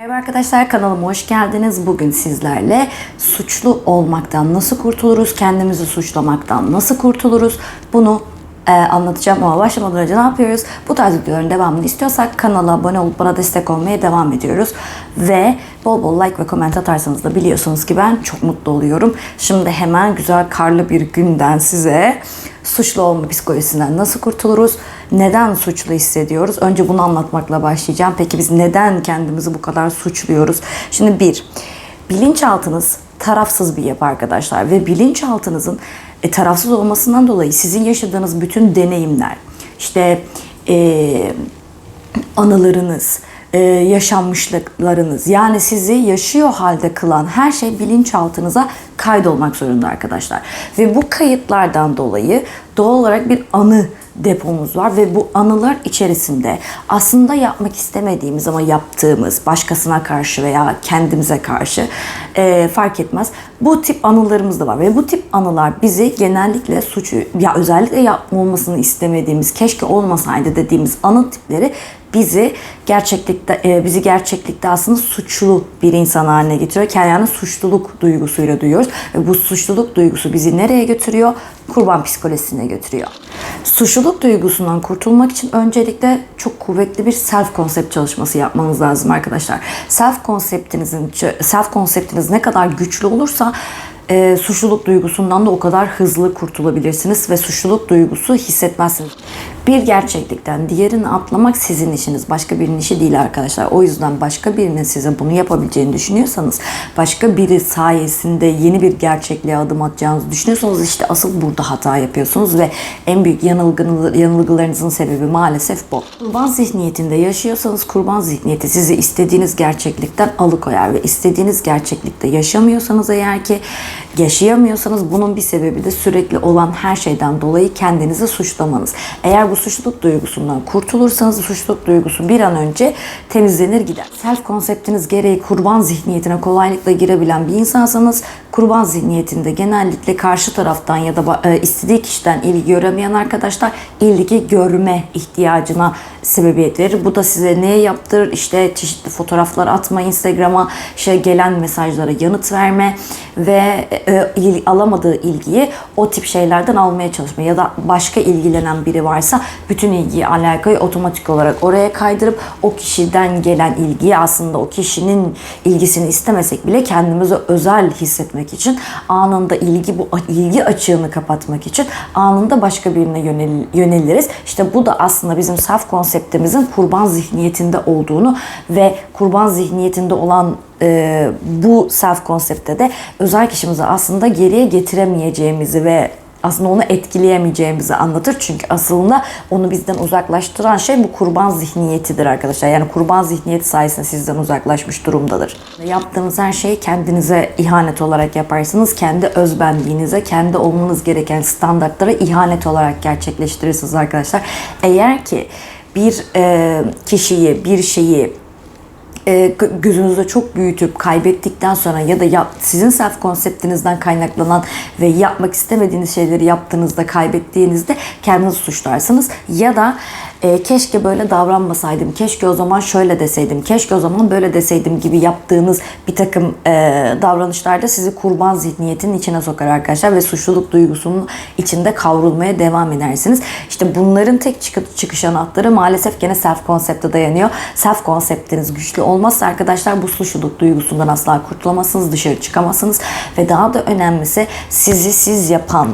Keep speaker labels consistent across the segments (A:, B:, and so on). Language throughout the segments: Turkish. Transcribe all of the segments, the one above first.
A: Merhaba arkadaşlar kanalıma hoş geldiniz. Bugün sizlerle suçlu olmaktan nasıl kurtuluruz, kendimizi suçlamaktan nasıl kurtuluruz bunu e, anlatacağım ama başlamadan önce ne yapıyoruz? Bu tarz videoların devamını istiyorsak kanala abone olup bana destek olmaya devam ediyoruz. Ve bol bol like ve comment atarsanız da biliyorsunuz ki ben çok mutlu oluyorum. Şimdi hemen güzel karlı bir günden size suçlu olma psikolojisinden nasıl kurtuluruz? Neden suçlu hissediyoruz? Önce bunu anlatmakla başlayacağım. Peki biz neden kendimizi bu kadar suçluyoruz? Şimdi bir, bilinçaltınız tarafsız bir yapı arkadaşlar ve bilinçaltınızın e, tarafsız olmasından dolayı sizin yaşadığınız bütün deneyimler, işte e, anılarınız, e, yaşanmışlıklarınız yani sizi yaşıyor halde kılan her şey bilinçaltınıza kaydolmak zorunda arkadaşlar. Ve bu kayıtlardan dolayı doğal olarak bir anı depomuz var ve bu anılar içerisinde aslında yapmak istemediğimiz ama yaptığımız başkasına karşı veya kendimize karşı e, fark etmez. Bu tip anılarımız da var ve bu tip anılar bizi genellikle suçu ya özellikle yapma olmasını istemediğimiz keşke olmasaydı dediğimiz anı tipleri bizi gerçeklikte e, bizi gerçeklikte aslında suçlu bir insan haline getiriyor. Yani suçluluk duygusuyla duyuyoruz ve bu suçluluk duygusu bizi nereye götürüyor? Kurban psikolojisine götürüyor. Suçluluk duygusundan kurtulmak için öncelikle çok kuvvetli bir self konsept çalışması yapmanız lazım arkadaşlar. Self konseptinizin self konseptiniz ne kadar güçlü olursa e, suçluluk duygusundan da o kadar hızlı kurtulabilirsiniz ve suçluluk duygusu hissetmezsiniz. Bir gerçeklikten diğerini atlamak sizin işiniz. Başka birinin işi değil arkadaşlar. O yüzden başka birinin size bunu yapabileceğini düşünüyorsanız, başka biri sayesinde yeni bir gerçekliğe adım atacağınızı düşünüyorsanız işte asıl burada hata yapıyorsunuz ve en büyük yanılgılarınızın sebebi maalesef bu. Kurban zihniyetinde yaşıyorsanız kurban zihniyeti sizi istediğiniz gerçeklikten alıkoyar ve istediğiniz gerçeklikte yaşamıyorsanız eğer ki yaşayamıyorsanız bunun bir sebebi de sürekli olan her şeyden dolayı kendinizi suçlamanız. Eğer bu suçluluk duygusundan kurtulursanız suçluluk duygusu bir an önce temizlenir gider. Self konseptiniz gereği kurban zihniyetine kolaylıkla girebilen bir insansanız kurban zihniyetinde genellikle karşı taraftan ya da e, istediği kişiden ilgi göremeyen arkadaşlar ilgi görme ihtiyacına sebebiyet verir. Bu da size neye yaptırır? İşte çeşitli fotoğraflar atma, Instagram'a şey gelen mesajlara yanıt verme ve e, il- alamadığı ilgiyi o tip şeylerden almaya çalışma ya da başka ilgilenen biri varsa bütün ilgiyi alakayı otomatik olarak oraya kaydırıp o kişiden gelen ilgiyi aslında o kişinin ilgisini istemesek bile kendimizi özel hissetmek için anında ilgi bu ilgi açığını kapatmak için anında başka birine yönel, yöneliriz. İşte bu da aslında bizim self konseptimizin kurban zihniyetinde olduğunu ve kurban zihniyetinde olan e, bu self konsepte de özel kişimizi aslında geriye getiremeyeceğimizi ve aslında onu etkileyemeyeceğimizi anlatır. Çünkü aslında onu bizden uzaklaştıran şey bu kurban zihniyetidir arkadaşlar. Yani kurban zihniyeti sayesinde sizden uzaklaşmış durumdadır. Yaptığınız her şeyi kendinize ihanet olarak yaparsınız. Kendi özbenliğinize, kendi olmanız gereken standartlara ihanet olarak gerçekleştirirsiniz arkadaşlar. Eğer ki bir e, kişiyi, bir şeyi e, gözünüzde çok büyütüp kaybettikten sonra ya da yap, sizin self konseptinizden kaynaklanan ve yapmak istemediğiniz şeyleri yaptığınızda kaybettiğinizde kendinizi suçlarsınız. Ya da e, keşke böyle davranmasaydım, keşke o zaman şöyle deseydim, keşke o zaman böyle deseydim gibi yaptığınız bir takım e, davranışlarda sizi kurban zihniyetinin içine sokar arkadaşlar ve suçluluk duygusunun içinde kavrulmaya devam edersiniz. İşte bunların tek çıkı- çıkış anahtarı maalesef gene self konsepte dayanıyor. Self konseptiniz güçlü olmazsa arkadaşlar bu suçluluk duygusundan asla kurtulamazsınız, dışarı çıkamazsınız ve daha da önemlisi sizi siz yapan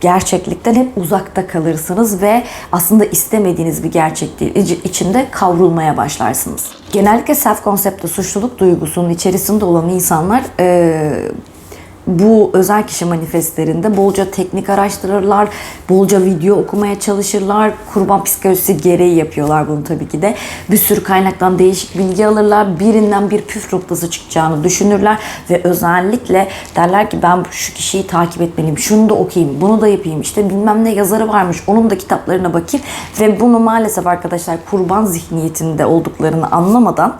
A: gerçeklikten hep uzakta kalırsınız ve aslında istemediğiniz bir gerçekliğin iç- içinde kavrulmaya başlarsınız. Genellikle self konsepte suçluluk duygusunun içerisinde olan insanlar eee bu özel kişi manifestlerinde bolca teknik araştırırlar, bolca video okumaya çalışırlar. Kurban psikolojisi gereği yapıyorlar bunu tabii ki de. Bir sürü kaynaktan değişik bilgi alırlar. Birinden bir püf noktası çıkacağını düşünürler ve özellikle derler ki ben şu kişiyi takip etmeliyim, şunu da okuyayım, bunu da yapayım. İşte bilmem ne yazarı varmış, onun da kitaplarına bakayım ve bunu maalesef arkadaşlar kurban zihniyetinde olduklarını anlamadan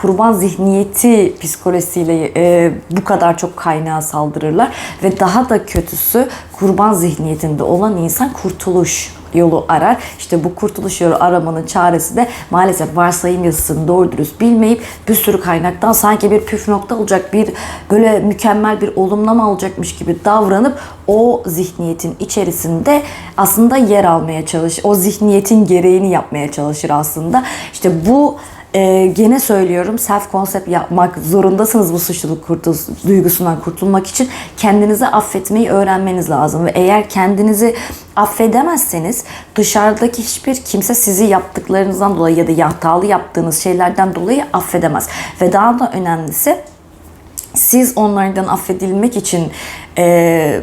A: kurban zihniyeti psikolojisiyle e, bu kadar çok kaynağa saldırırlar ve daha da kötüsü kurban zihniyetinde olan insan kurtuluş yolu arar. İşte bu kurtuluş yolu aramanın çaresi de maalesef varsayım yazısını doğru dürüst bilmeyip bir sürü kaynaktan sanki bir püf nokta olacak, bir böyle mükemmel bir olumlama olacakmış gibi davranıp o zihniyetin içerisinde aslında yer almaya çalış, o zihniyetin gereğini yapmaya çalışır aslında. İşte bu ee, gene söylüyorum self konsept yapmak zorundasınız bu suçluluk kurtul duygusundan kurtulmak için. Kendinizi affetmeyi öğrenmeniz lazım ve eğer kendinizi affedemezseniz dışarıdaki hiçbir kimse sizi yaptıklarınızdan dolayı ya da hatalı yaptığınız şeylerden dolayı affedemez. Ve daha da önemlisi siz onlardan affedilmek için e,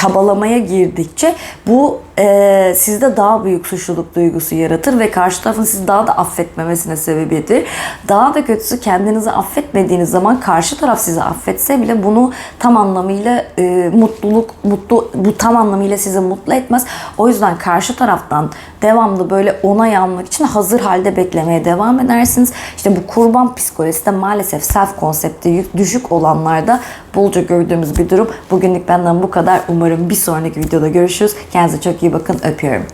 A: çabalamaya girdikçe bu e, sizde daha büyük suçluluk duygusu yaratır ve karşı tarafın sizi daha da affetmemesine sebebidir. Daha da kötüsü kendinizi affetmediğiniz zaman karşı taraf sizi affetse bile bunu tam anlamıyla e, mutluluk mutlu bu tam anlamıyla sizi mutlu etmez. O yüzden karşı taraftan devamlı böyle onay almak için hazır halde beklemeye devam edersiniz. İşte bu kurban psikolojisi de maalesef self konsepti düşük olanlarda bolca gördüğümüz bir durum. Bugünlük benden bu kadar. Umarım bir sonraki videoda görüşürüz. Kendinize çok iyi bakın. Öpüyorum.